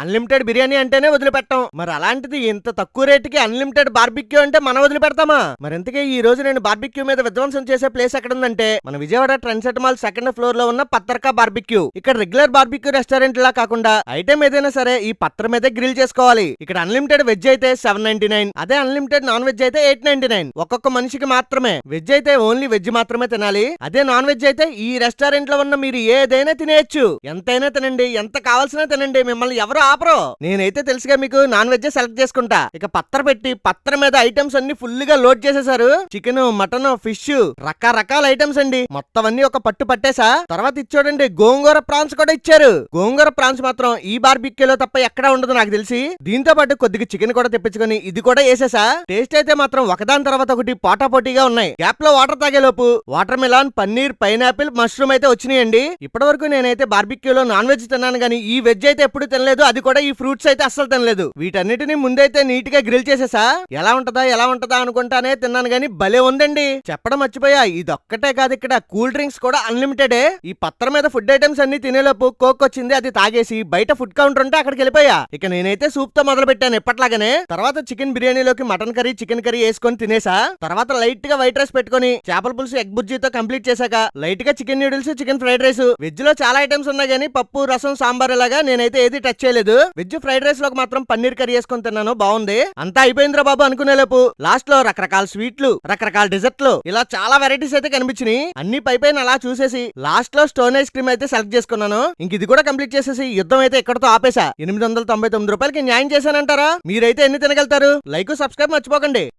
Unlimited biryani అంటేనే వదిలిపెట్టాం. మరి అలాంటిది ఇంత తక్కువ రేటుకి అన్లిమిటెడ్ బార్బిక్యూ అంటే మనం వదిలిపెడతామా? మరి ఈ రోజు నేను బార్బిక్యూ మీద విధ్వంసం చేసే ప్లేస్ ఎక్కడ ఉందంటే మన Vijayawada trend set mall second ఫ్లోర్లో ఉన్న పత్తర్కా బార్బిక్యూ. ఇక్కడ రెగ్యులర్ బార్బిక్యూ రెస్టారెంట్ లా కాకుండా ఐటమ్ ఏదైనా సరే ఈ పత్ర మీదే గ్రిల్ చేసుకోవాలి. ఇక్కడ అన్లిమిటెడ్ వెజ్ అయితే సెవెన్ నైన్టీ నైన్ అదే అన్లిమిటెడ్ నాన్ వెజ్ అయితే ఎయిట్ నైన్టీ నైన్. ఒక్కొక్క మనిషికి మాత్రమే. వెజ్ అయితే ఓన్లీ వెజ్ మాత్రమే తినాలి. అదే నాన్ వెజ్ అయితే ఈ రెస్టారెంట్లో ఉన్న మీరు ఏదైనా తినేయచ్చు. ఎంతైనా తినండి ఎంత కావాల్సినా తినండి మిమ్మల్ని ఎవరు ఆపరు. నేనైతే తెలుసుగా మీకు నాన్ వెజ్ సెలెక్ట్ చేసుకుంటా. ఇక పత్ర పెట్టి పత్ర మీద ఐటమ్స్ అన్ని ఫుల్గా లోడ్ చేసేసారు చికెన్ మటన్ ఫిష్ రకరకాల ఐటమ్స్ అండి. మొత్తం అన్ని ఒక పట్టు పట్టేసా తర్వాత ఇచ్చాడండి గోంగూర ప్రాన్స్ కూడా ఇచ్చారు. గోంగూర ప్రాన్స్ మాత్రం ఈ బార్బిక్యూలో తప్ప ఎక్కడా ఉండదు నాకు తెలిసి. దీంతో పాటు కొద్దిగా చికెన్ కూడా తెప్పించుకొని ఇది కూడా వేసేసా టేస్ట్ అయితే మాత్రం ఒకదాని తర్వాత ఒకటి పోటా పోటీగా ఉన్నాయి. గ్యాప్లో water తాగేలోపు water melon paneer pineapple mushroom అయితే వచ్చినాయండి. ఇప్పటి వరకు నేనైతే బార్బిక్యూలో నాన్ వెజ్ తిన్నాను కానీ ఈ వెజ్ అయితే ఎప్పుడు తినలేదు. అది కూడా ఈ ఫ్రూట్స్ అయితే అస్సలు తినలేదు. వీటన్నిటిని ముందైతే నీట్గా గ్రిల్ చేసేసా. ఎలా ఉంటదా ఎలా ఉంటదా అనుకుంటానే తిన్నాను గాని భలే ఉందండి. చెప్పడం మర్చిపోయా ఇదొక్కటే కాదు ఇక్కడ. కూల్ డ్రింక్స్ కూడా అన్లిమిటెడ్. ఈ పత్రం మీద ఫుడ్ ఐటమ్స్ అన్ని తినేలోపు కోక్ వచ్చింది అది తాగేసి బయట ఫుడ్ కౌంటర్ ఉంటే అక్కడికి వెళ్ళిపోయా. ఇక నేనైతే సూప్తో మొదలు పెట్టాను ఎప్పట్లాగానే తర్వాత చికెన్ బిర్యానీలోకి మటన్ కర్రీ చికెన్ కర్రీ వేసుకొని తినేసా. తర్వాత లైట్గా వైట్ రైస్ పెట్టుకొని చేపల పులుసు ఎగ్ బుజ్జితో కంప్లీట్ చేశాక లైట్గా chicken noodles chicken fried rice. వెజ్లో చాలా ఐటమ్స్ ఉన్నాయి కానీ పప్పు రసం సాంబార్ ఇలాగా నేనైతే ఏది టచ్ చేయలేదు. వెజ్ ఫ్రైడ్ రైస్లోకి మాత్రం పన్నీర్ కర్రీ వేసుకొని తిన్నాను. బాగుంది. అంతా అయిపోయిందిరా బాబు అనుకునేలోపు. లాస్ట్లో రకరకాల స్వీట్లు రకరకాల డిజర్ట్లు. ఇలా చాలా వెరైటీస్ అయితే కనిపించినాయి. అన్ని పై పైన అలా చూసేసి లాస్ట్లో స్టోన్ ఐస్ క్రీమ్ అయితే సెలెక్ట్ చేసుకున్నాను. ఇంక ఇది కూడా కంప్లీట్ చేసేసి యుద్ధం అయితే ఇక్కడతో ఆపేసా ఎనిమిది వందల తొంభై తొమ్మిది రూపాయలకి న్యాయం చేశానంటారా? మీరైతే ఎన్ని తినగలుగుతారు? లైక్ సబ్స్క్రైబ్ మర్చిపోకండి.